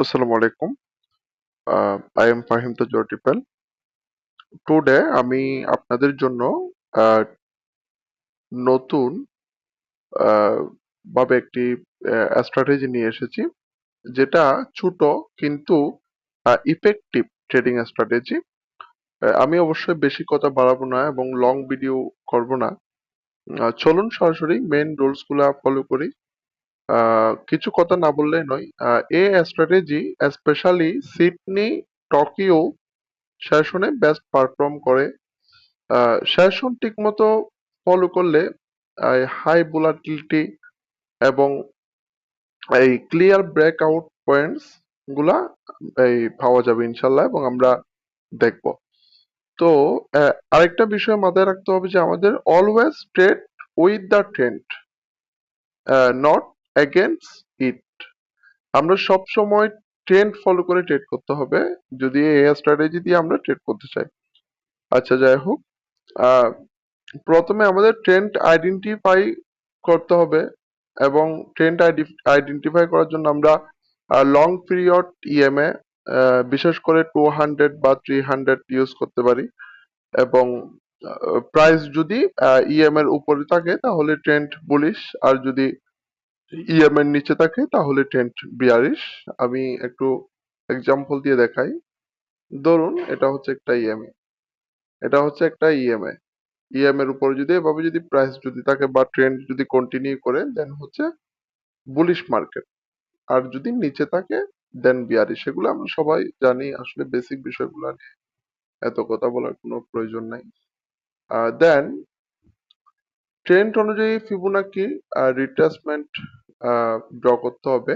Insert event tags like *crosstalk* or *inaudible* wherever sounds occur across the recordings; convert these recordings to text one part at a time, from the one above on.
Alaikum. Uh, I am Fahim Tajor Tipel. Today আমি আপনাদের জন্য নতুন ভাবে একটি স্ট্র্যাটেজি নিয়ে এসেছি যেটা ছোট কিন্তু ইফেক্টিভ ট্রেডিং স্ট্র্যাটেজি আমি অবশ্যই বেশি কথা বাড়াবো না এবং লং ভিডিও করব না চলুন সরাসরি মেন রুলসগুলা ফলো করি কিছু কথা না বললেই নয়। এই স্ট্র্যাটেজি স্পেশালি সিডনি টোকিও সেশনে বেস্ট পারফর্ম করে। সেশন ঠিক মতো ফলো করলে হাই ভোলাটিলিটি এবং এই ক্লিয়ার ব্রেকআউট পয়েন্টসগুলা, এই পাওয়া যাবে ইনশাল্লাহ এবং আমরা দেখব। তো আরেকটা বিষয় মাথায় রাখতে হবে যে আমাদের always trade with the trend not against it আমরা সব সময় ট্রেন্ড ফলো করে ট্রেড করতে হবে। যদি এই স্ট্র্যাটেজি দিয়ে আমরা ট্রেড করতে চাই। আচ্ছা যাই হোক। প্রথমে আমাদের ট্রেন্ড আইডেন্টিফাই করতে হবে এবং ট্রেন্ড আইডেন্টিফাই করার জন্য আমরা লং পিরিয়ড ইএমএ বিশেষ করে টু হান্ড্রেড বা থ্রি হান্ড্রেড ইউজ করতে পারি। এবং প্রাইস যদি ইএম এর উপরে থাকে, তাহলে ট্রেন্ড বুলিশ আর যদি ইএম এর নিচে থাকে, তাহলে ট্রেন্ড বিয়ারিশ আমি একটু এক্সাম্পল দিয়ে দেখাই। ধরুন, এটা হচ্ছে একটা ইএমএ এটা হচ্ছে একটা ইএমএ ইএম এর উপরে যদি এভাবে যদি প্রাইস যদি থাকে বা ট্রেন্ড যদি কন্টিনিউ করে দেন হচ্ছে বুলিশ মার্কেট আর যদি নিচে থাকে দেন বিয়ারি সেগুলো আমরা সবাই জানি, আসলে বেসিক বিষয়গুলো নিয়ে। এত কথা বলার কোনো প্রয়োজন নাই। দেন ট্রেন্ড অনুযায়ী ফিবোনাকি রিট্রেসমেন্ট ড্র করতে হবে।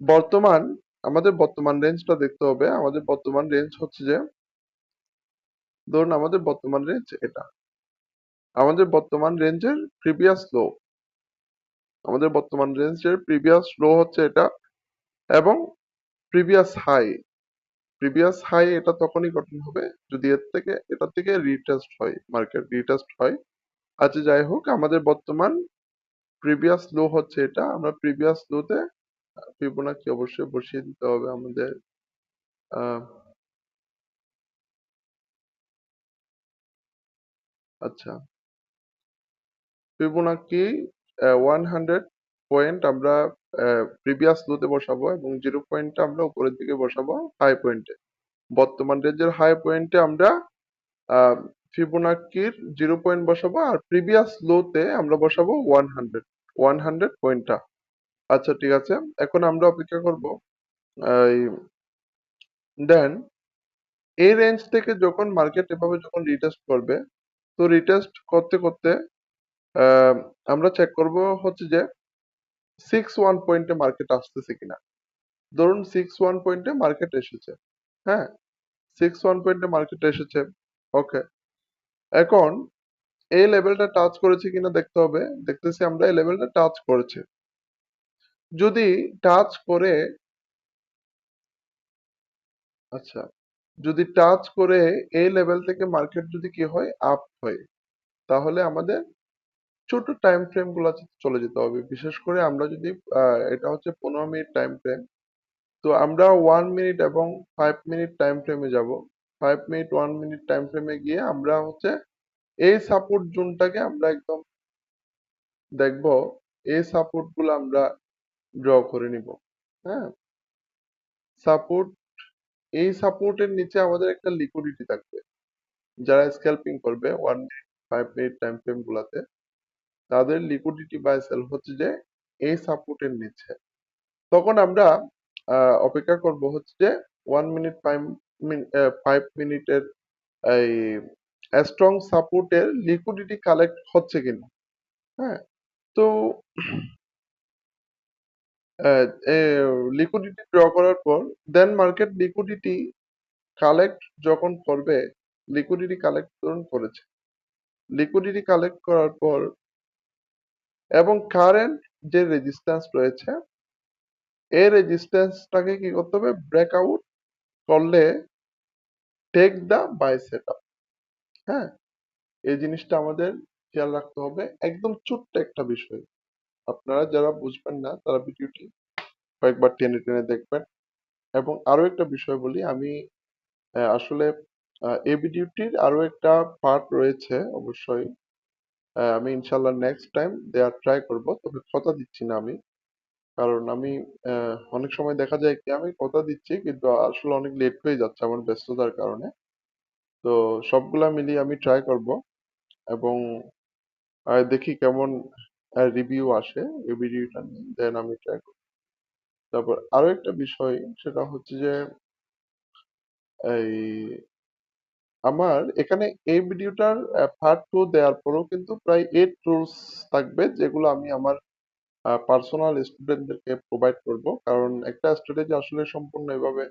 বর্তমান, আমাদের বর্তমান রেঞ্জটা দেখতে হবে। আমাদের বর্তমান রেঞ্জ হচ্ছে যে, ধরুন আমাদের বর্তমান রেঞ্জ এটা। আমাদের বর্তমান রেঞ্জের প্রিভিয়াস লো আমাদের বর্তমান রেঞ্জের প্রিভিয়াস লো হচ্ছে এটা এবং প্রিভিয়াস হাই প্রিভিয়াস হাই এটা তখনই গঠন হবে যদি এর থেকে এটা থেকে রিটেস্ট হয় মার্কেট রিটেস্ট হয়। আচ্ছা যাই হোক, আমাদের বর্তমান প্রিভিয়াস লো হচ্ছে এটা। আমরা প্রিভিয়াস লোতে ফিবোনাকি অবশ্যই বসিয়ে দিতে হবে আমাদের আচ্ছা। ফিবোনাকি ওয়ান হান্ড্রেড পয়েন্ট আমরা প্রিভিয়াস লোতে বসাবো এবং জিরো পয়েন্টটা আমরা উপরের দিকে বসাবো হাই পয়েন্টে বর্তমান রেঞ্জের হাই পয়েন্টে আমরা ফিবোনাকির জিরো পয়েন্ট বসাবো আর প্রিভিয়াস লোতে আমরা বসাবো ওয়ান হান্ড্রেড ওয়ান হান্ড্রেড পয়েন্টটা আচ্ছা ঠিক আছে। এখন আমরা অপেক্ষা করব দেন এই রেঞ্জ থেকে যখন মার্কেট এভাবে যখন রিটেস্ট করবে, তো রিটেস্ট করতে করতে আমরা চেক করব হচ্ছে যে সিক্স ওয়ান পয়েন্টে মার্কেট আসতেছে কিনা। ধরুন সিক্স ওয়ান পয়েন্টে মার্কেট এসেছে হ্যাঁ? সিক্স ওয়ান পয়েন্টে মার্কেট এসেছে ওকে এখন এই লেভেলটা টাচ করেছে কিনা দেখতে হবে। দেখতেছি আমরা এই লেভেলটা টাচ করেছে। যদি টাচ করে আচ্ছা যদি টাচ করে এই লেভেল থেকে মার্কেট যদি কি হয় আপ হয়, তাহলে আমাদের ছোট টাইম ফ্রেম গুলাতে চলে যেতে হবে। বিশেষ করে আমরা যদি এটা হচ্ছে পনেরো মিনিট টাইম ফ্রেম তো আমরা ওয়ান মিনিট এবং ফাইভ মিনিট টাইম ফ্রেমে যাব। Five minute one minute time ফ্রেমে গিয়ে আমরা হচ্ছে এই সাপোর্ট জোনটাকে আমরা একদম দেখব, এই সাপোর্টগুলো আমরা ড্র করে নিব হ্যাঁ? সাপোর্ট এই সাপোর্টের নিচে আমাদের একটা লিকুইডিটি থাকবে, যারা স্ক্যাল্পিং করবে one five minute time frame গুলাতে, তাদের লিকুইডিটি বাই সেল হচ্ছে যে এই সাপোর্টের নিচে। তখন আমরা অপেক্ষা করব হচ্ছে যে one minute five minute five মিনিটের এই স্ট্রং সাপোর্টের লিকুইডিটি কালেক্ট হচ্ছে কিনা? হ্যাঁ তো *clears throat* লিকুইডিটি ড্র করার পর দেন মার্কেট লিকুইডিটি কালেক্ট যখন করবে লিকুইডিটি কালেক্ট যখন করেছে। লিকুইডিটি কালেক্ট করার পর এবং কারেন্ট যে রেজিস্ট্যান্স রয়েছে এই রেজিস্ট্যান্সটাকে কি করতে হবে? ব্রেকআউট করলে টেক দা বাই সেট হ্যাঁ? এই জিনিসটা আমাদের খেয়াল রাখতে হবে। একদম ছোট্ট একটা বিষয়। আপনারা যারা বুঝবেন না, তারা ভিডিওটি কয়েকবার টেনে টেনে দেখবেন। এবং আরও একটা বিষয় বলি, আমি আসলে এবি ডিউটির আরও একটা পার্ট রয়েছে অবশ্যই। আমি ইনশাল্লাহ নেক্সট টাইম দেওয়ার ট্রাই করব, তবে কথা দিচ্ছি না আমি। কারণ আমি অনেক সময় দেখা যায় কি, আমি কথা দিচ্ছি, কিন্তু আসলে অনেক লেট হয়ে যাচ্ছে আমার ব্যস্ততার কারণে। তো সবগুলা মিলিয়ে আমি ট্রাই করব এবং দেখি কেমন রিভিউ আসে এই ভিডিওটা নিয়ে দেন আমি ট্রাই করব। তারপর আরও একটা বিষয়, সেটা হচ্ছে যে, এই আমার এখানে এই ভিডিওটার পার্ট টু দেওয়ার পরেও কিন্তু প্রায় এইট টুলস থাকবে যেগুলো আমি আমার পার্সোনাল স্টুডেন্টদেরকে প্রোভাইড করব। কারণ একটা স্ট্র্যাটেজি আসলে সম্পূর্ণ এভাবে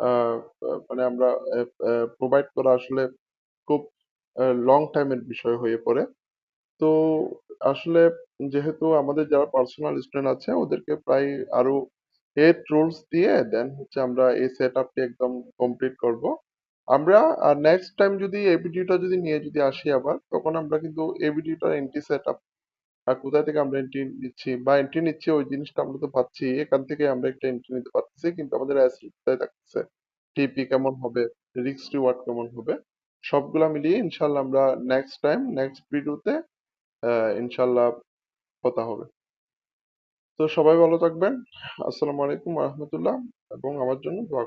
আহ, মানে আমরা প্রোভাইড করা আসলে খুব লং টাইমের বিষয় হয়ে পড়ে। তো আসলে যেহেতু আমাদের যারা পার্সোনাল স্টুডেন্ট আছে ওদেরকে প্রায় আরও এইট রুলস দিয়ে দেন হচ্ছে আমরা এই সেট আপটি একদম কমপ্লিট করব। আমরা আর নেক্সট টাইম যদি এই ভিডিওটা যদি নিয়ে যদি আসি আবার তখন আমরা কিন্তু এই এন্ট্রি সেট আপ কোথা থেকে আমরা এন্ট্রি নিচ্ছি? বা এন্ট্রি নিচ্ছি, ওই জিনিসটা আমরা তো পাচ্ছি এখান থেকে আমরা একটা এন্ট্রি নিতে পারতেছি, কিন্তু আমাদের কোথায় থাকতেছে টিপি কেমন হবে? রিস্ক রিওয়ার্ড কেমন হবে? সবগুলা মিলিয়ে ইনশাল্লাহ আমরা নেক্সট টাইম নেক্সট ভিডিওতে ইনশাল্লাহ কথা হবে। তো সবাই ভালো থাকবেন। আসসালামু আলাইকুম রহমতুল্লাহ। এবং আমার জন্য দোয়া